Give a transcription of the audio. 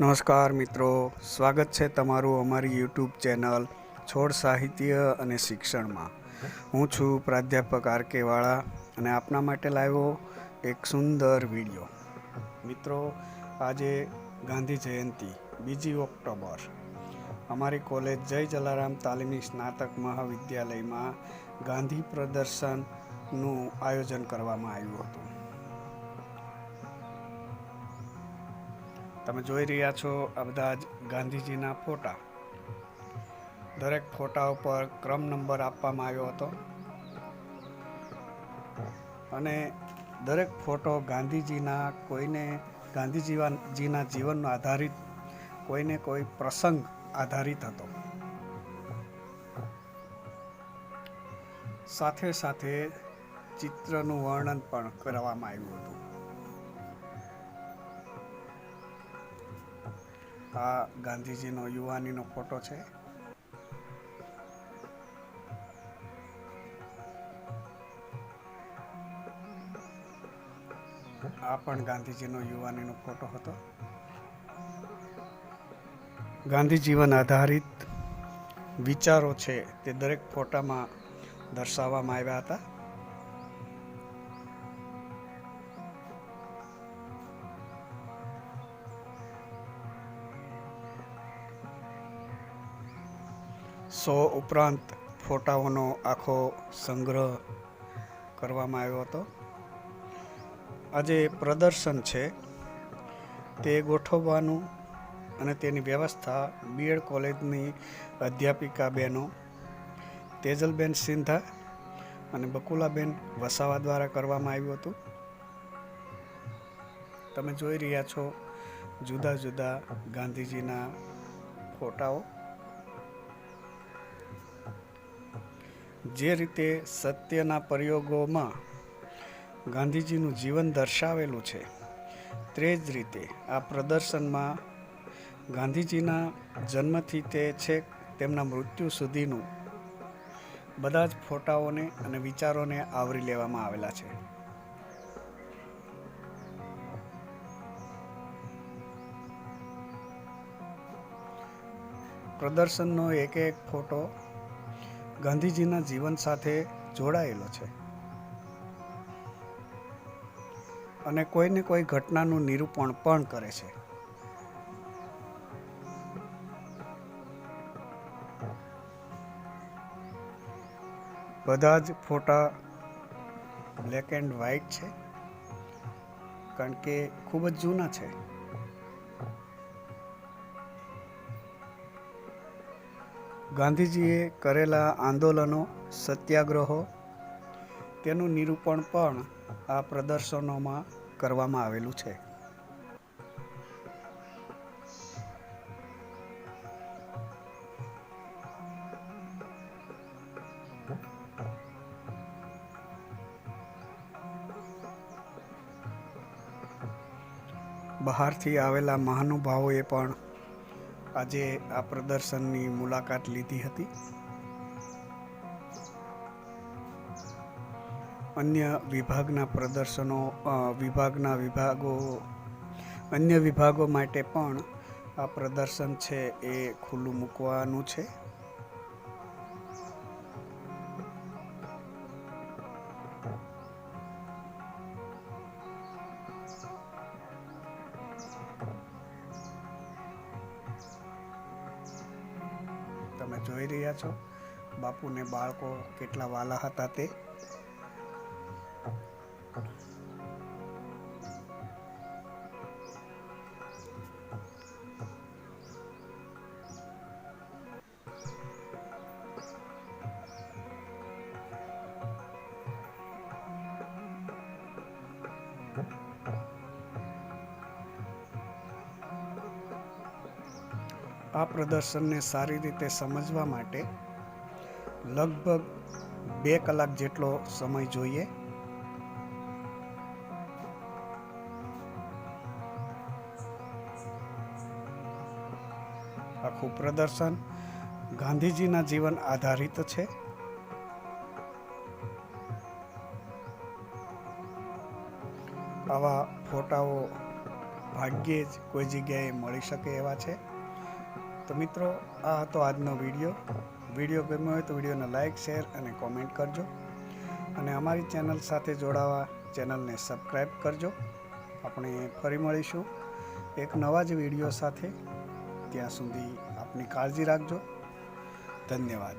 નમસ્કાર મિત્રો, સ્વાગત છે તમારું અમારી યુટ્યુબ ચેનલ છોડ સાહિત્ય અને શિક્ષણમાં. હું છું પ્રાધ્યાપક આર કે વાળા અને આપના માટે લાવ્યો એક સુંદર વીડિયો. મિત્રો, આજે ગાંધી જયંતિ, બીજી ઓક્ટોબર. અમારી કોલેજ જય જલારામ તાલીમી સ્નાતક મહાવિદ્યાલયમાં ગાંધી પ્રદર્શનનું આયોજન કરવામાં આવ્યું હતું. તમે જોઈ રહ્યા છો આ બધા જ ગાંધીજીના ફોટા. દરેક ફોટા ઉપર ક્રમ નંબર આપવામાં આવ્યો હતો. અને દરેક ફોટો ગાંધીજીના કોઈને ગાંધીજીના જીવનનો આધારિત, કોઈને કોઈ પ્રસંગ આધારિત હતો. સાથે સાથે ચિત્રનું વર્ણન પણ કરવામાં આવ્યું હતું. આ ગાંધીજીનો યુવાનીનો ફોટો છે. આ પણ ગાંધીજીનો યુવાનીનો ફોટો હતો. ગાંધી જીવન આધારિત વિચારો છે તે દરેક ફોટામાં દર્શાવવામાં આવ્યા હતા. સો ઉપરાંત ફોટાઓનો આખો સંગ્રહ કરવામાં આવ્યો હતો. આજે પ્રદર્શન છે. તે ગોઠવવાનું અને તેની વ્યવસ્થા બીએડ કોલેજની અધ્યાપિકા બહેનો તેજલબેન સિંધા અને બકુલાબેન વસાવા દ્વારા કરવામાં આવ્યું હતું. તમે જોઈ રહ્યા છો જુદા જુદા ગાંધીજીના ફોટાઓ. જે રીતે સત્યના પ્રયોગોમાં ગાંધીજીનું જીવન દર્શાવેલું છે, તે જ રીતે આ પ્રદર્શનમાં ગાંધીજીના જન્મથી તે છેક તેમના મૃત્યુ સુધીનું બધા જ ફોટાઓને અને વિચારોને આવરી લેવામાં આવેલા છે. પ્રદર્શનનો એક એક ફોટો ગાંધીજીના જીવન સાથે જોડાયેલો છે. અને કોઈને કોઈ ઘટનાનું નિરૂપણ પણ કરે છે. બધા જ ફોટા બ્લેક એન્ડ વ્હાઈટ છે. કારણ કે ખૂબ જ જૂના છે. ગાંધીજીએ કરેલા આંદોલનો, સત્યાગ્રહો, તેનું નિરૂપણ પણ આ પ્રદર્શનોમાં કરવામાં આવેલું છે. બહારથી આવેલા મહાનુભાવોએ પણ આજે આ પ્રદર્શનની મુલાકાત લીધી હતી. અન્ય વિભાગના પ્રદર્શનો વિભાગના વિભાગો, અન્ય વિભાગો માટે પણ આ પ્રદર્શન છે એ ખુલ્લું મૂકવાનું છે. તમે જોઈ રહ્યા છો. બાપુને બાળકો કેટલા વાલા હતા તે. આ પ્રદર્શનને સારી રીતે સમજવા માટે લગભગ બે કલાક જેટલો સમય જોઈએ. આખું પ્રદર્શન ગાંધીજીના જીવન આધારિત છે. આવા ફોટાઓ ભાગ્યે જ કોઈ જગ્યાએ મળી શકે એવા છે. તો મિત્રો, આ હતો આજનો વીડિયો. વીડિયો ગમ્યો હોય તો વિડીયોને લાઇક શેર અને કોમેન્ટ કરજો. અને અમારી ચેનલ સાથે જોડાવા ચેનલને સબસ્ક્રાઈબ કરજો. આપણે ફરી મળીશું એક નવા જ વીડિયો સાથે. ત્યાં સુધી આપની કાળજી રાખજો. ધન્યવાદ.